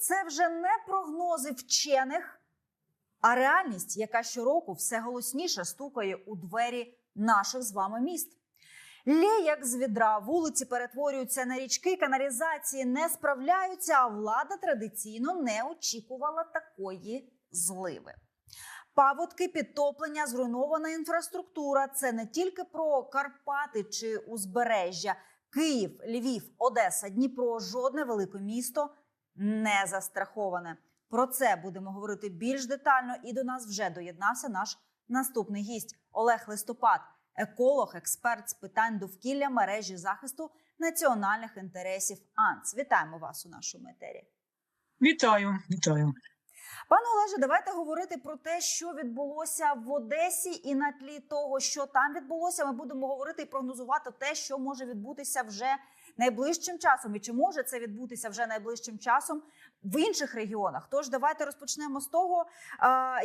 це вже не прогнози вчених, а реальність, яка щороку все голосніше стукає у двері наших з вами міст. Лє як з відра, вулиці перетворюються на річки, каналізації не справляються, а влада традиційно не очікувала такої зливи. Паводки, підтоплення, зруйнована інфраструктура це не тільки про Карпати чи узбережжя. Київ, Львів, Одеса, Дніпро, жодне велике місто не застраховане. Про це будемо говорити більш детально. І до нас вже доєднався наш наступний гість Олег Листопад, еколог, експерт з питань довкілля мережі захисту національних інтересів АНЦ. Вітаємо вас у нашому етері. Вітаю, вітаю. Пане Олеже, давайте говорити про те, що відбулося в Одесі, і на тлі того, що там відбулося, ми будемо говорити і прогнозувати те, що може відбутися вже найближчим часом, і чи може це відбутися вже найближчим часом в інших регіонах. Тож давайте розпочнемо з того,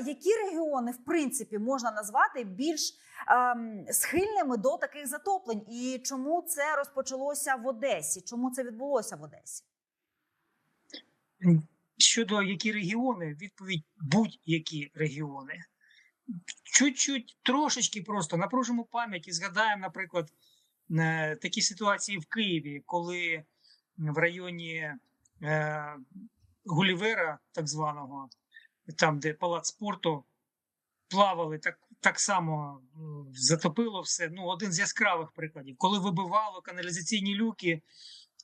які регіони в принципі можна назвати більш ем, схильними до таких затоплень, і чому це розпочалося в Одесі? Чому це відбулося в Одесі? Щодо які регіони, відповідь будь-які регіони. Чуть-чуть трошечки просто напружимо пам'ять і згадаємо, наприклад, такі ситуації в Києві, коли в районі е, Гулівера, так званого, там, де палац спорту, плавали так, так само е, затопило все. Ну, один з яскравих прикладів, коли вибивало каналізаційні люки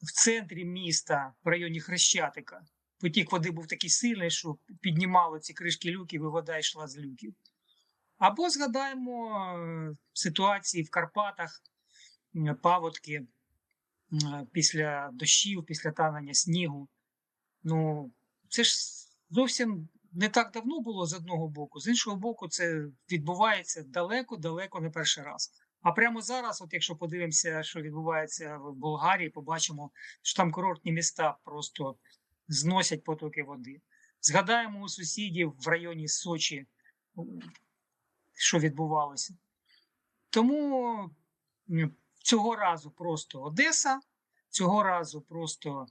в центрі міста, в районі Хрещатика. Потік води був такий сильний, що піднімало ці кришки люків, і вода йшла з люків. Або згадаємо е, ситуації в Карпатах, е, паводки після дощів, після танення снігу. Ну, це ж зовсім не так давно було з одного боку, з іншого боку, це відбувається далеко-далеко не перший раз. А прямо зараз, от якщо подивимося, що відбувається в Болгарії, побачимо, що там курортні міста просто зносять потоки води. Згадаємо у сусідів в районі Сочі, що відбувалося. Тому цього разу просто Одеса, цього разу просто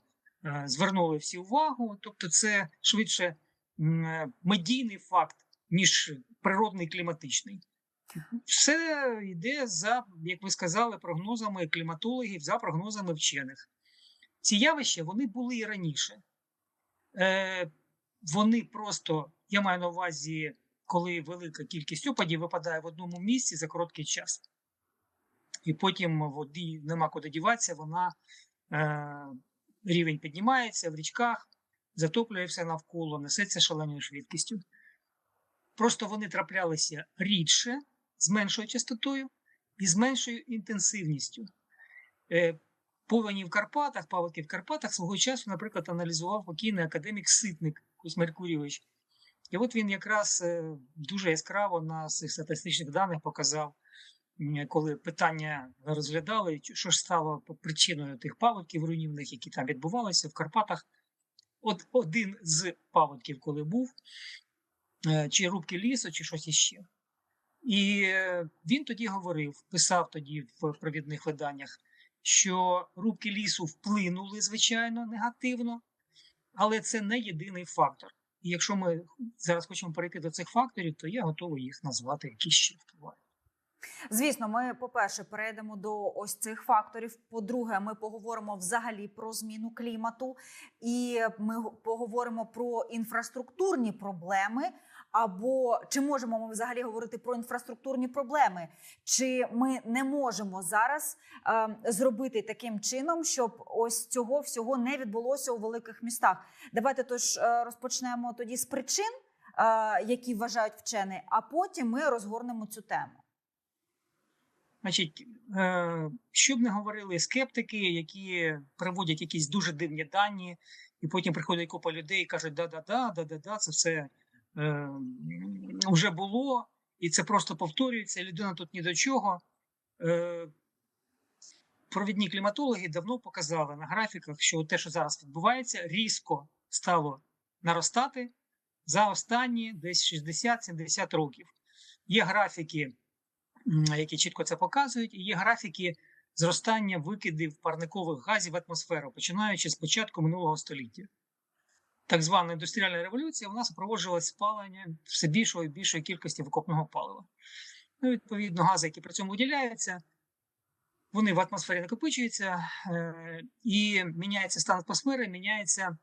е, звернули всі увагу. Тобто, це швидше м, медійний факт, ніж природний кліматичний. Все йде за, як ви сказали, прогнозами кліматологів, за прогнозами вчених. Ці явища вони були і раніше. Е, Вони просто, я маю на увазі, коли велика кількість опадів випадає в одному місці за короткий час. І потім воді нема куди діватися, вона е, рівень піднімається в річках, затоплює все навколо, несеться шаленою швидкістю. Просто вони траплялися рідше, з меншою частотою і з меншою інтенсивністю. Е, Повені в Карпатах, паводки в Карпатах свого часу, наприклад, аналізував покійний академік Ситник Кось Меркурійович. І от він якраз е, дуже яскраво на цих статистичних даних показав, коли питання розглядали, що ж стало причиною тих паводків руйнівних, які там відбувалися в Карпатах. От один з паводків, коли був, е, чи рубки лісу, чи щось іще. І е, він тоді говорив, писав тоді в провідних виданнях, що рубки лісу вплинули, звичайно, негативно, але це не єдиний фактор. І якщо ми зараз хочемо перейти до цих факторів, то я готовий їх назвати, які ще впливають. Звісно, ми, по-перше, перейдемо до ось цих факторів. По-друге, ми поговоримо взагалі про зміну клімату, і ми поговоримо про інфраструктурні проблеми. Або чи можемо ми взагалі говорити про інфраструктурні проблеми? Чи ми не можемо зараз е, зробити таким чином, щоб ось цього всього не відбулося у великих містах? Давайте тож е, розпочнемо тоді з причин, е, які вважають вчені, а потім ми розгорнемо цю тему. Значить, е, що б не говорили скептики, які приводять якісь дуже дивні дані, і потім приходить купа людей і кажуть, да-да-да, да-да-да, це все е, вже було, і це просто повторюється, людина тут ні до чого. Е, провідні кліматологи давно показали на графіках, що те, що зараз відбувається, різко стало наростати за останні десь 60-70 років. Є графіки, які чітко це показують, і є графіки зростання викидів парникових газів в атмосферу, починаючи з початку минулого століття. так звана індустріальна революція, у нас впроваджувалось спалення все більшої і більшої кількості викопного палива. Ну, відповідно, гази, які при цьому виділяються, вони в атмосфері накопичуються, е, і міняється стан атмосфери, міняється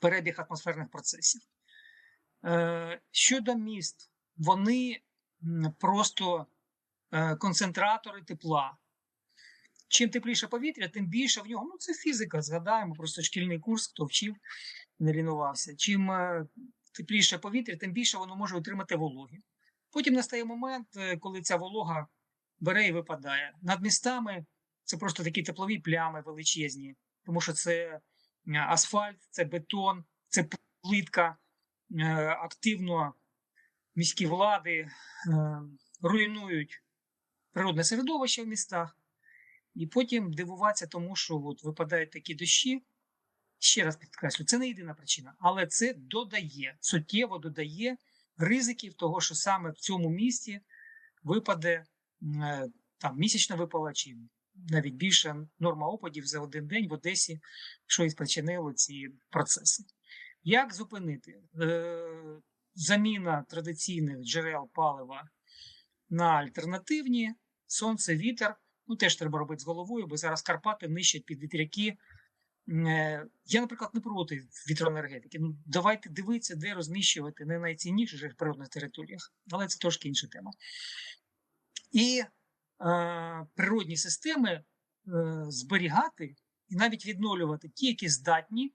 перебіг атмосферних процесів. Е, щодо міст, вони просто концентратори тепла. Чим тепліше повітря, тим більше в нього. Ну, це фізика, згадаємо, просто шкільний курс, хто вчив, не лінувався. Чим е, тепліше повітря, тим більше воно може отримати вологи. Потім настає момент, е, коли ця волога бере і випадає. Над містами це просто такі теплові плями величезні, тому що це е, асфальт, це бетон, це плитка. Е, Активно міські влади е, руйнують природне середовище в містах, і потім дивуватися тому, що от випадають такі дощі. Ще раз підкреслю, це не єдина причина, але це додає, суттєво додає ризиків того, що саме в цьому місті випаде е, там місячна випала чи навіть більше норма опадів за один день в Одесі, що і спричинило ці процеси. Як зупинити е, заміна традиційних джерел палива на альтернативні? Сонце, вітер. Ну теж треба робити з головою, бо зараз Карпати нищать під вітряки. Е, Я, наприклад, не проти вітроенергетики. Ну, давайте дивитися, де розміщувати не найцінніших природних територіях, але це трошки інша тема. І е, природні системи е, зберігати і навіть відновлювати ті, які здатні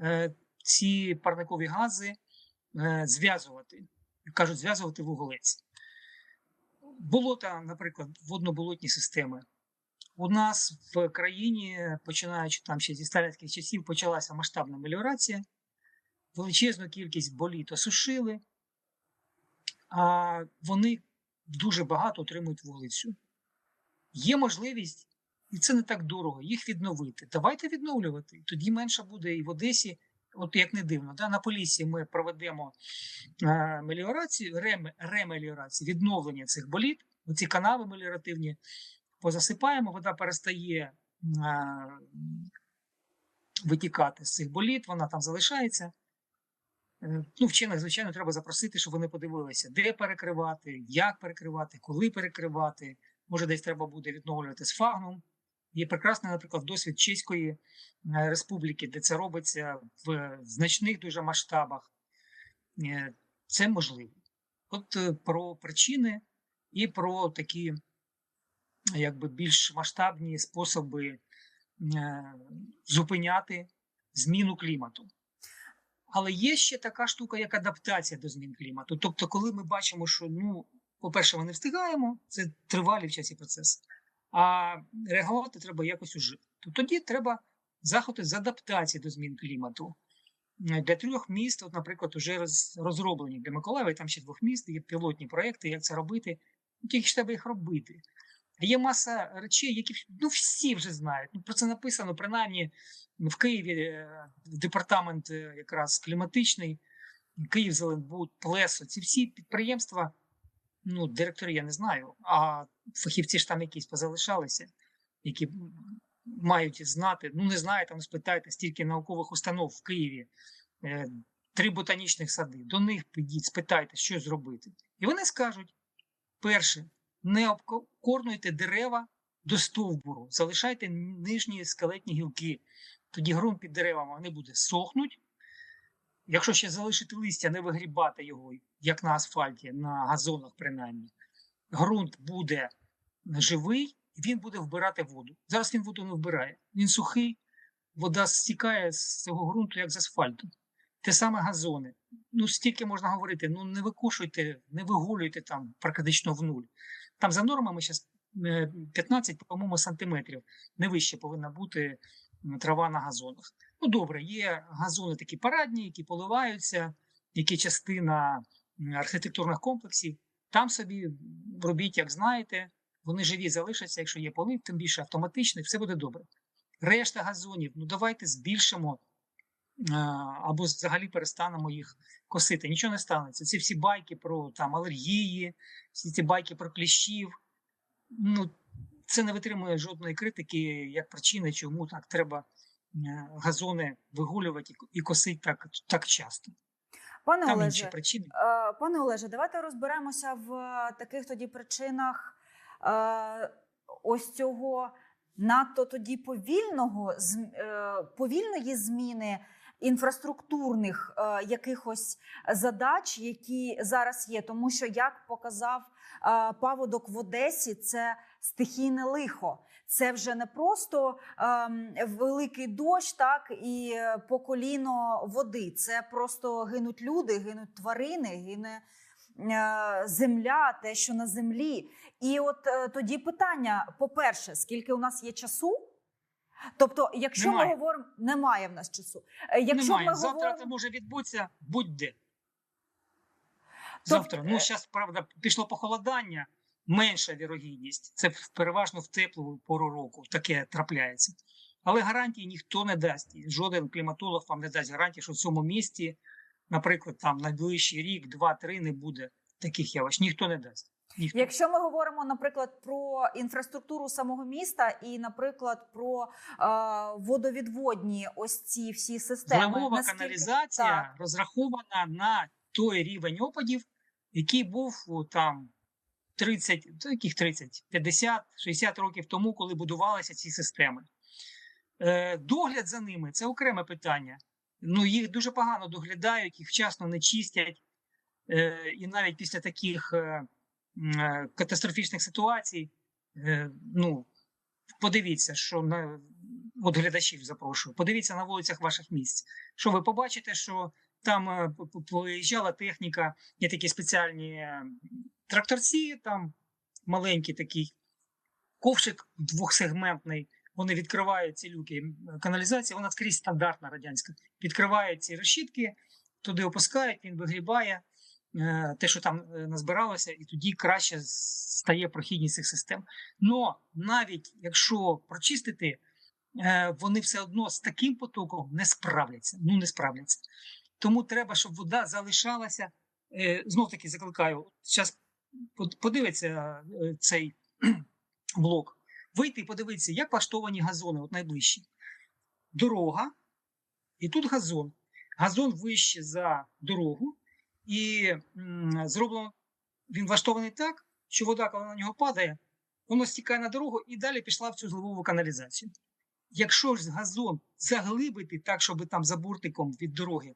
е, ці парникові гази е, зв'язувати. Кажуть, зв'язувати вуголець. Болота, наприклад, водно-болотні системи. У нас в країні, починаючи там ще зі сталінських часів, почалася масштабна меліорація. Величезну кількість боліт осушили, а вони дуже багато отримують вуглецю. Є можливість, і це не так дорого, їх відновити. Давайте відновлювати. Тоді менше буде і в Одесі, от як не дивно, да, на Поліссі ми проведемо е, меліорацію, рем, ремеліорацію, відновлення цих боліт, ці канави меліоративні позасипаємо, вода перестає е, витікати з цих боліт, вона там залишається. Е, Ну, вчених, звичайно, треба запросити, щоб вони подивилися, де перекривати, як перекривати, коли перекривати. Може, десь треба буде відновлювати з фагном. Є прекрасний, наприклад, досвід Чеської е, республіки, де це робиться в значних дуже масштабах. Е, Це можливо. От е, про причини і про такі якби більш масштабні способи зупиняти зміну клімату. Але є ще така штука, як адаптація до змін клімату. Тобто, коли ми бачимо, що ну, по-перше, ми не встигаємо, це тривалі в часі процес, а реагувати треба якось уже. То тоді треба заходи з адаптації до змін клімату. Для трьох міст, от, наприклад, вже розроблені для Миколаєва, там ще двох міст, є пілотні проекти, як це робити. Ну, Тільки ж треба їх робити. Є маса речей, які ну, всі вже знають. Ну, про це написано, принаймні в Києві е, департамент е, якраз кліматичний, Київ Зеленбуд, Плесо. Ці всі підприємства, ну, директори я не знаю, а фахівці ж там якісь позалишалися, які мають знати. Ну, не знаю, там спитайте, стільки наукових установ в Києві, е, три ботанічних сади. До них підіть, спитайте, що зробити. І вони скажуть: перше, не обкорнуйте дерева до стовбуру, залишайте нижні скелетні гілки. Тоді ґрунт під деревами не буде сохнуть. Якщо ще залишити листя, не вигрібати його, як на асфальті, на газонах, принаймні, ґрунт буде живий він буде вбирати воду. Зараз він воду не вбирає. Він сухий, вода стікає з цього ґрунту, як з асфальту. Те саме газони. Ну, стільки можна говорити: ну не викушуйте, не вигулюйте там практично в нуль. Там за нормами зараз 15, по-моєму, сантиметрів. Не вище повинна бути трава на газонах. Ну, добре, є газони такі парадні, які поливаються, які частина архітектурних комплексів. Там собі робіть, як знаєте, вони живі залишаться, якщо є полив, тим більше автоматичний, все буде добре. Решта газонів, ну давайте збільшимо або взагалі перестанемо їх косити. Нічого не станеться. Ці всі байки про там алергії, всі ці байки про кліщів. Ну, це не витримує жодної критики як причини, чому так треба газони вигулювати і косити так, так часто. Пане Там Олеже, причини. Е, Пане Олеже, давайте розберемося в е, таких тоді причинах е, ось цього надто тоді повільного е, повільної зміни інфраструктурних е, якихось задач, які зараз є. Тому що, як показав е, паводок в Одесі, це стихійне лихо. Це вже не просто ем, великий дощ, так і е, по коліно води. Це просто гинуть люди, гинуть тварини, гине е, земля, те, що на землі. І от е, тоді питання: по-перше, скільки у нас є часу? Тобто, якщо Немає. ми говоримо, немає в нас часу. Е, Якщо Немає. ми Завтра говоримо, це може відбутися будь-де. Тобто, Ну, е, зараз, правда, пішло похолодання, менша вірогідність. Це переважно в теплу пору року таке трапляється. Але гарантії ніхто не дасть. Жоден кліматолог вам не дасть гарантії, що в цьому місті, наприклад, там найближчий рік, два-три не буде таких явищ. Ніхто не дасть. Ніхто. Якщо ми говоримо, наприклад, про інфраструктуру самого міста і, наприклад, про е, водовідводні ось ці всі системи, Зливова наскільки- каналізація Так. розрахована на той рівень опадів, який був там 30, то яких 30, 50, 60 років тому, коли будувалися ці системи. Е, догляд за ними це окреме питання. Ну, їх дуже погано доглядають, їх вчасно не чистять. Е, і навіть після таких е, е, катастрофічних ситуацій, ну, подивіться, що на от глядачів запрошую, подивіться на вулицях ваших місць. Що ви побачите, що там поїжджала техніка, є такі спеціальні тракторці, там маленький такий ковшик двохсегментний. Вони відкривають ці люки каналізації, вона скрізь стандартна радянська. Відкривають ці решітки, туди опускають, він вигрібає е, те, що там е, назбиралося, і тоді краще стає прохідність цих систем. Но навіть якщо прочистити, е, вони все одно з таким потоком не справляться. Ну не справляться. Тому треба, щоб вода залишалася. Знов таки закликаю. Зараз подивиться цей блок. Вийти і подивитися, як влаштовані газони, от найближчі. Дорога, і тут газон. Газон вище за дорогу, і зроблено він влаштований так, що вода, коли на нього падає, воно стікає на дорогу і далі пішла в цю зливову каналізацію. Якщо ж газон заглибити так, щоб там за буртиком від дороги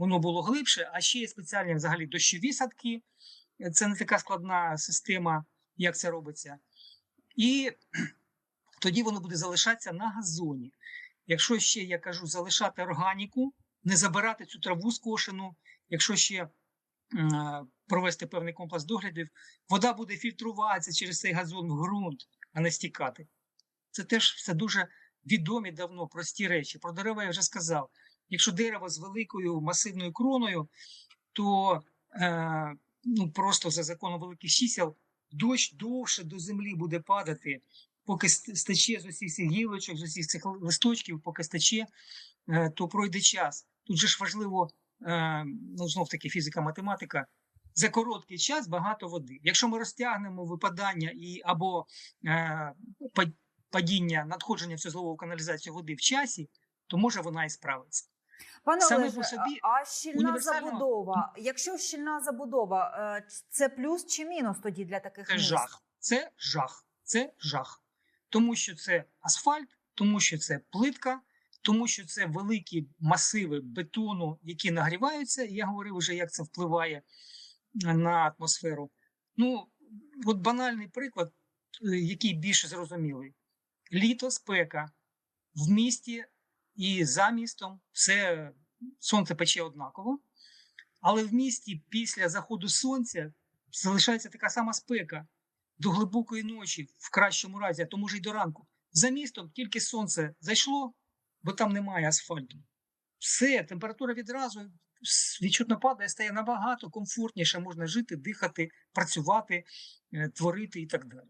воно було глибше, а ще є спеціальні взагалі дощові садки. Це не така складна система, як це робиться. І тоді воно буде залишатися на газоні. Якщо ще, я кажу, залишати органіку, не забирати цю траву скошену, якщо ще е, провести певний комплекс доглядів, вода буде фільтруватися через цей газон в ґрунт, а не стікати. Це теж все дуже відомі давно прості речі. Про дерева я вже сказав. Якщо дерево з великою масивною кроною, то е, ну, просто за законом великих чисел дощ довше до землі буде падати, поки стече з усіх цих гілочок, з усіх цих листочків, поки стече, е, то пройде час. Тут же ж важливо, е, ну знов таки фізика, математика. За короткий час багато води. Якщо ми розтягнемо випадання і або е, падіння, надходження в цю злову каналізацію води в часі, то може вона і справиться. Пане Саме Олеже, по собі а щільна універсально- забудова. Якщо щільна забудова, е, це плюс чи мінус тоді для таких Це міст? жах. Це жах. Це жах. Тому що це асфальт, тому що це плитка, тому що це великі масиви бетону, які нагріваються. Я говорив вже, як це впливає на атмосферу. Ну, от банальний приклад, е, який більше зрозумілий: літо, спека в місті і за містом все сонце пече однаково. Але в місті після заходу сонця залишається така сама спека до глибокої ночі, в кращому разі, а то може й до ранку. За містом тільки сонце зайшло, бо там немає асфальту. Все, температура відразу відчутно падає, стає набагато комфортніше, можна жити, дихати, працювати, е, творити і так далі.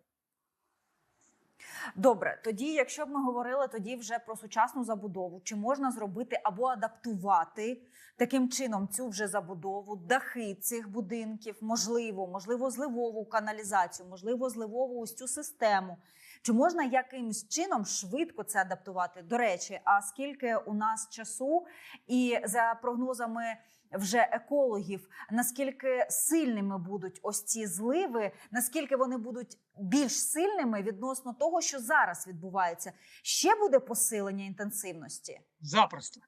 Добре, тоді, якщо б ми говорили тоді вже про сучасну забудову, чи можна зробити або адаптувати таким чином цю вже забудову, дахи цих будинків, можливо, можливо, зливову каналізацію, можливо, зливову ось цю систему Чи можна якимось чином швидко це адаптувати? До речі, а скільки у нас часу, і за прогнозами вже екологів, наскільки сильними будуть ось ці зливи, наскільки вони будуть більш сильними відносно того, що зараз відбувається? Ще буде посилення інтенсивності? Запросто.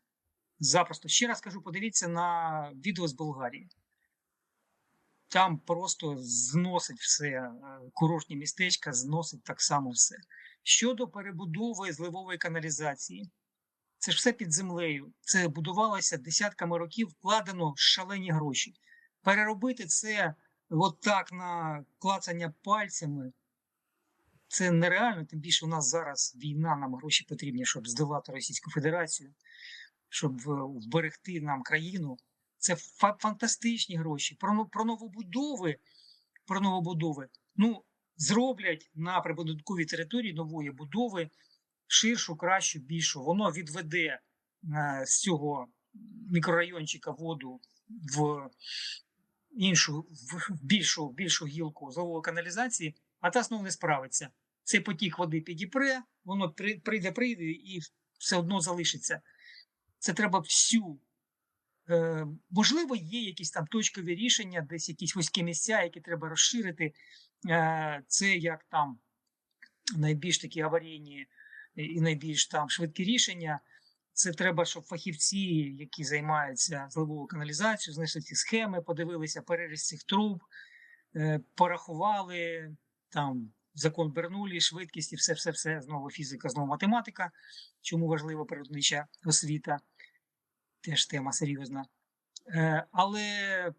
Запросто. Ще раз кажу, подивіться на відео з Болгарії. Там просто зносить все, е, курортні містечка зносить так само все. Щодо перебудови зливової каналізації, це ж все під землею. Це будувалося десятками років, вкладено шалені гроші. Переробити це от так на клацання пальцями. Це нереально, тим більше у нас зараз війна, нам гроші потрібні, щоб здолати Російську Федерацію, щоб е, вберегти нам країну. Це фа- фантастичні гроші. Про, про новобудови, про новобудови, ну, зроблять на прибудинковій території нової будови ширшу, кращу, більшу. Воно відведе е, з цього мікрорайончика воду в іншу, в більшу, більшу гілку злової каналізації, а та знову не справиться. Цей потік води підіпре, воно при- прийде, прийде і все одно залишиться. Це треба всю. Е, можливо, є якісь там точкові рішення, десь якісь вузькі місця, які треба розширити. Е, це як там найбільш такі аварійні і найбільш там швидкі рішення. Це треба, щоб фахівці, які займаються зливовою каналізацією, знайшли ці схеми, подивилися переріз цих труб, е, порахували там закон Бернулі, швидкість і все, все, все. Знову фізика, знову математика. Чому важлива природнича освіта? Теж тема серйозна. Е, але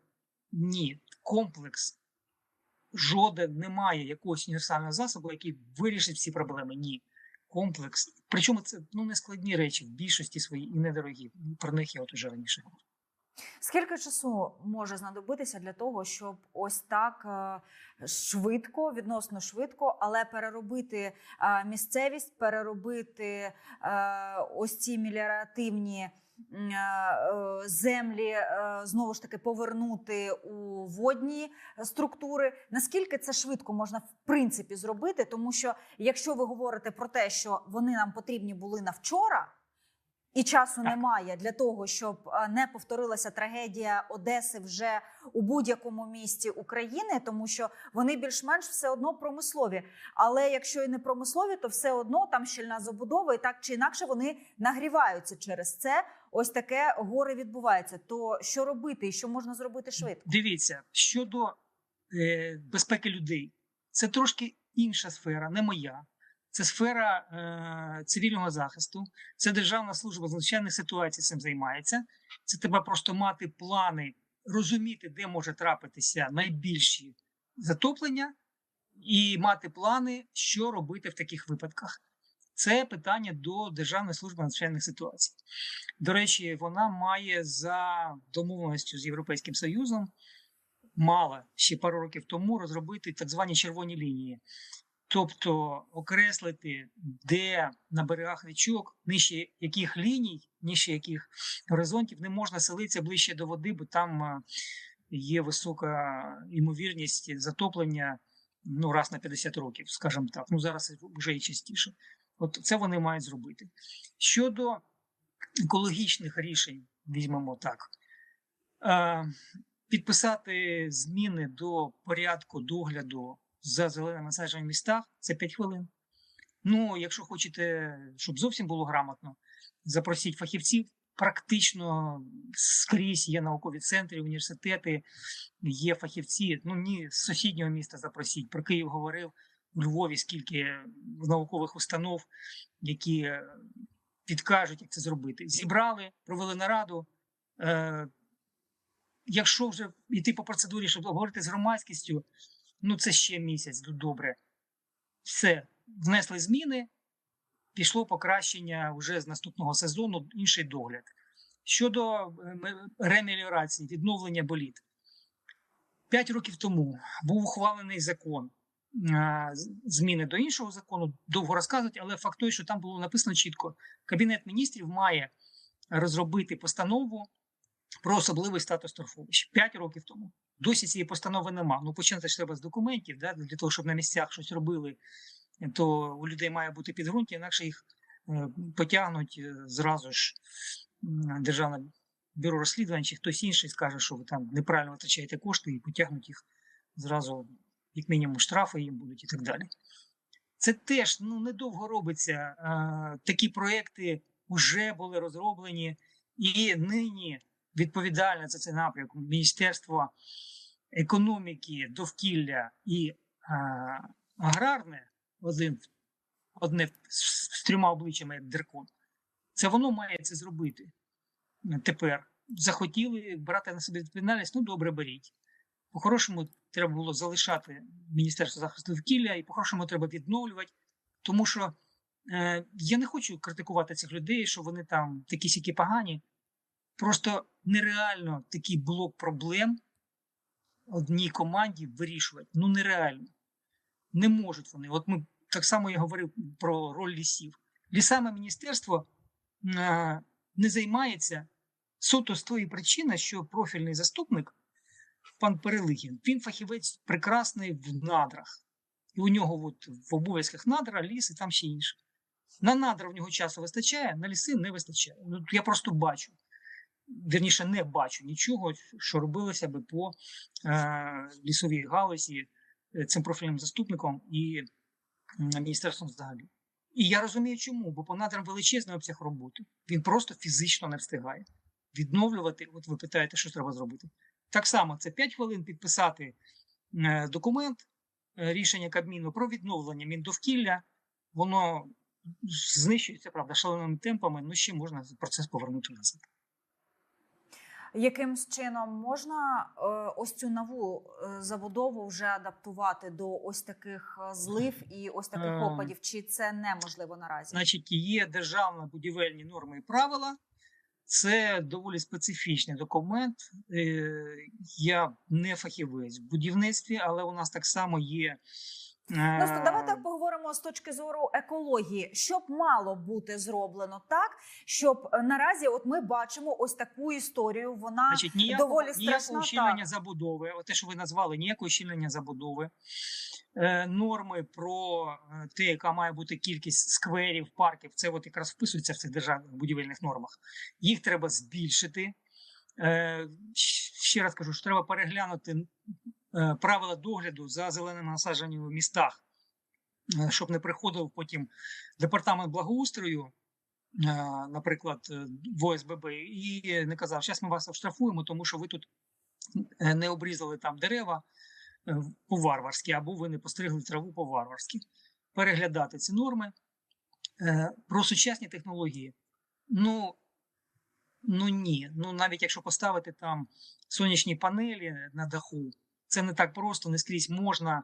ні, комплекс жоден немає якогось універсального засобу, який вирішить всі проблеми. Ні. Комплекс. Причому це ну, не складні речі в більшості свої і недорогі. Про них я от уже раніше говорив. Скільки часу може знадобитися для того, щоб ось так е, швидко, відносно швидко, але переробити е, місцевість, переробити ось ці меліоративні землі, е, знову ж таки повернути у водні структури? Наскільки це швидко можна в принципі зробити? Тому що якщо ви говорите про те, що вони нам потрібні були на вчора. І часу Так. немає для того, щоб е, не повторилася трагедія Одеси вже у будь-якому місті України, тому що вони більш-менш все одно промислові. Але якщо і не промислові, то все одно там щільна забудова, і так чи інакше вони нагріваються через це. Ось таке горе відбувається. То що робити і що можна зробити швидко? Дивіться, щодо е, безпеки людей, це трошки інша сфера, не моя. Це сфера е, цивільного захисту, це Державна служба з надзвичайних ситуацій цим займається. Це треба просто мати плани, розуміти, де може трапитися найбільші затоплення, і мати плани, що робити в таких випадках. Це питання до Державної служби надзвичайних ситуацій. До речі, вона має за домовленістю з Європейським Союзом мала ще пару років тому розробити так звані червоні лінії. Тобто окреслити, де на берегах річок, нижче яких ліній, нижче яких горизонтів не можна селитися ближче до води, бо там е, є висока ймовірність затоплення ну, раз на 50 років, скажімо так. Ну зараз вже і частіше. От це вони мають зробити. Щодо екологічних рішень, візьмемо так. Е, підписати зміни до порядку догляду за зеленими насадженнями в містах це 5 хвилин. Ну, якщо хочете, щоб зовсім було грамотно, запросіть фахівців. Практично скрізь є наукові центри, університети, є фахівці. Ну ні, з сусіднього міста запросіть. Про Київ говорив у Львові, скільки наукових установ, які е, підкажуть, як це зробити. Зібрали, провели нараду. Е, якщо вже йти по процедурі, щоб обговорити з громадськістю, ну це ще місяць, ну добре. Все, внесли зміни, пішло покращення вже з наступного сезону, інший догляд. Щодо е, ремеліорації, відновлення боліт. П'ять років тому був ухвалений закон. Е, Зміни до іншого закону довго розказувати, але факт той, що там було написано чітко: Кабінет міністрів має розробити постанову про особливий статус торфовищ. П'ять років тому. Досі цієї постанови нема. Ну, починати ж треба з документів, да, для того, щоб на місцях щось робили. то у людей має бути підґрунтя, інакше їх е, потягнуть е, зразу ж державне бюро розслідувань чи хтось інший скаже, що ви там неправильно витрачаєте кошти і потягнуть їх зразу, як мінімум, штрафи їм будуть і так далі. Це теж ну, недовго робиться. Такі проекти вже були розроблені, і нині відповідальне за цей напрямок Міністерство економіки, довкілля і аграрне, один, одне з трьома обличчями, як Деркон, це воно має це зробити тепер. Захотіли брати на себе відповідальність, ну добре, беріть. По-хорошому, треба було залишати Міністерство захисту довкілля, і по-хорошому треба відновлювати, тому що е, я не хочу критикувати цих людей, що вони там такі сякі погані. Просто нереально такий блок проблем одній команді вирішувати. Ну нереально. Не можуть вони. От ми так само я говорив про роль лісів. Лісами міністерство е, не займається суто з тої причини, що профільний заступник, пан Перелихін, він фахівець прекрасний в надрах. І у нього от в обов'язках надра, ліс і там ще інше. На надра в нього часу вистачає, на ліси не вистачає. Ну, я просто бачу. Вірніше, не бачу нічого, що робилося би по е, лісовій галузі е, цим профільним заступником і міністерством взагалі. І я розумію, чому, бо по надрам величезний обсяг роботи. Він просто фізично не встигає. Відновлювати, от ви питаєте, що треба зробити. Так само це 5 хвилин підписати е, документ, е, рішення Кабміну про відновлення Міндовкілля. Воно знищується, правда, шаленими темпами, ну ще можна процес повернути назад. Якимсь чином можна е, ось цю нову забудову вже адаптувати до ось таких злив і ось таких опадів? Чи це неможливо наразі? Значить, є державні будівельні норми і правила. Це доволі специфічний документ. Е, Я не фахівець в будівництві, але у нас так само є. е, Просто давайте поговоримо з точки зору екології. Що б мало бути зроблено так, щоб е, наразі, от ми бачимо ось таку історію. Вона Значить, ніякого, доволі ніякого страшна, щільнення так. забудови, от те, що ви назвали, ніякого щільнення забудови. Е, норми про е, те, яка має бути кількість скверів, парків, це от якраз вписується в цих державних будівельних нормах. Їх треба збільшити. Е, ще раз кажу, що треба переглянути правила догляду за зеленими насадженнями в містах, щоб не приходив потім департамент благоустрою, наприклад, в ОСББ, і не казав, зараз ми вас оштрафуємо, тому що ви тут не обрізали там дерева е, по-варварськи, або ви не постригли траву по-варварськи. Переглядати ці норми. Е, Про сучасні технології. Ну, ну ні. Ну, навіть якщо поставити там сонячні панелі на даху, це не так просто, не скрізь можна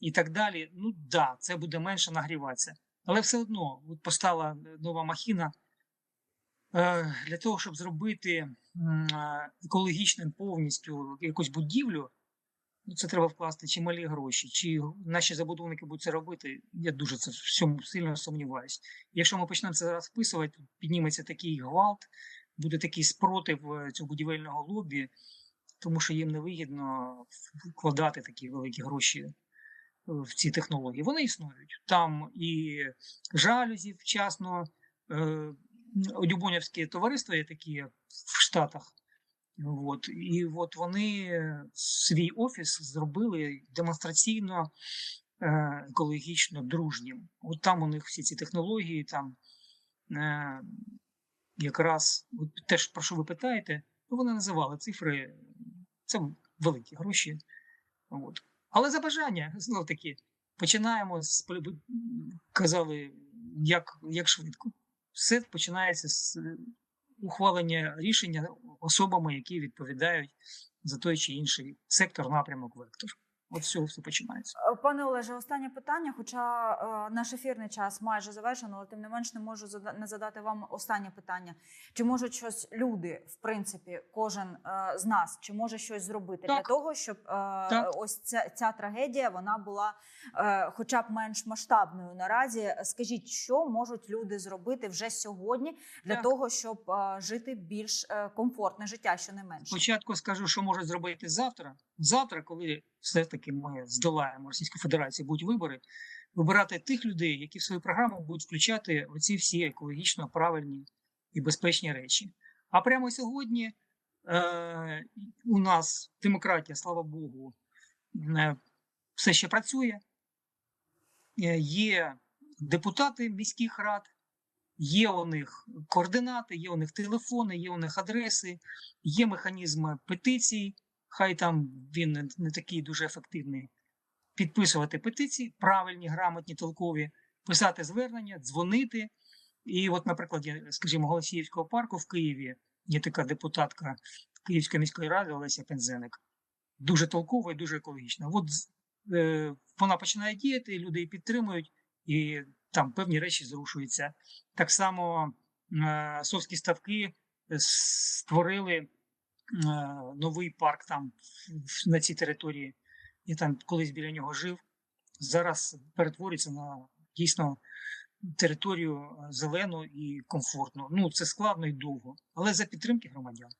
і так далі. Ну да, це буде менше нагріватися. Але все одно, от постала нова махіна е, для того, щоб зробити екологічним повністю якусь будівлю, це треба вкласти чималі гроші. Чи наші забудовники будуть це робити? Я дуже це в цьому сильно сумніваюся. Якщо ми почнемо це зараз вписувати, підніметься такий гвалт, буде такий спротив е, цього будівельного лобі, тому що їм невигідно вкладати такі великі гроші е, в ці технології. Вони існують. Там і жалюзі вчасно, е, Одюбонівське товариство є такі в Штатах. От, і от вони свій офіс зробили демонстраційно е, екологічно дружнім. От там у них всі ці технології, там е, якраз от те, про що ви питаєте, ну, вони називали цифри, це великі гроші. От. Але за бажання, знов таки, починаємо з казали, як, як швидко. Все починається з е, ухвалення рішення особами, які відповідають за той чи інший сектор, напрямок, вектор. От з цього все починається. Е, Пане Олеже, останнє питання. Хоча е, наш ефірний час майже завершено, але тим не менш не можу зада- не задати вам останнє питання. Чи можуть щось люди, в принципі, кожен е, з нас, чи може щось зробити для того, щоб е, Так. ось ця, ця трагедія вона була е, хоча б менш масштабною наразі? Скажіть, що можуть люди зробити вже сьогодні для Так. того, щоб е, жити більш е, комфортне життя, що не менше? Спочатку скажу, що можуть зробити завтра. Завтра, коли все таки таки ми здолаємо Російську Федерацію, будуть вибори, вибирати тих людей, які в свою програму будуть включати оці всі екологічно правильні і безпечні речі. А прямо сьогодні е, у нас демократія, слава Богу, е, все ще працює. Е, Є депутати міських рад, є у них координати, є у них телефони, є у них адреси, є механізми петицій. Хай там він не, такий дуже ефективний. Підписувати петиції, правильні, грамотні, толкові, писати звернення, дзвонити. І, от, наприклад, скажімо, Голосіївського парку в Києві є така депутатка Київської міської ради Олеся Пензеник. Дуже толкова і дуже екологічна. От е, вона починає діяти, люди її підтримують, і там певні речі зрушуються. Так само е, Совські ставки е, створили новий парк там на цій території. Я там колись біля нього жив. Зараз перетворюється на дійсно територію е, зелену і комфортну. Ну, це складно і довго, але за підтримки громадян.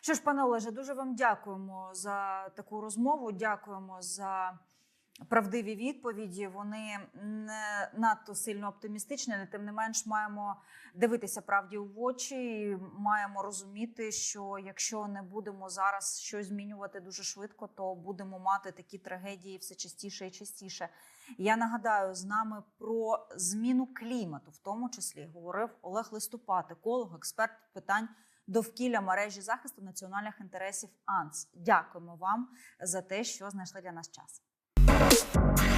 Що ж, пане Олеже, дуже вам дякуємо за таку розмову. Дякуємо за правдиві відповіді. Вони не надто сильно оптимістичні, але тим не менш маємо дивитися правді у очі. і Маємо розуміти, що якщо не будемо зараз щось змінювати дуже швидко, то будемо мати такі трагедії все частіше і частіше. Я нагадаю, з нами про зміну клімату, в тому числі говорив Олег Листопад, еколог, експерт питань довкілля мережі захисту національних інтересів АНС. Дякуємо вам за те, що знайшли для нас час. Yeah.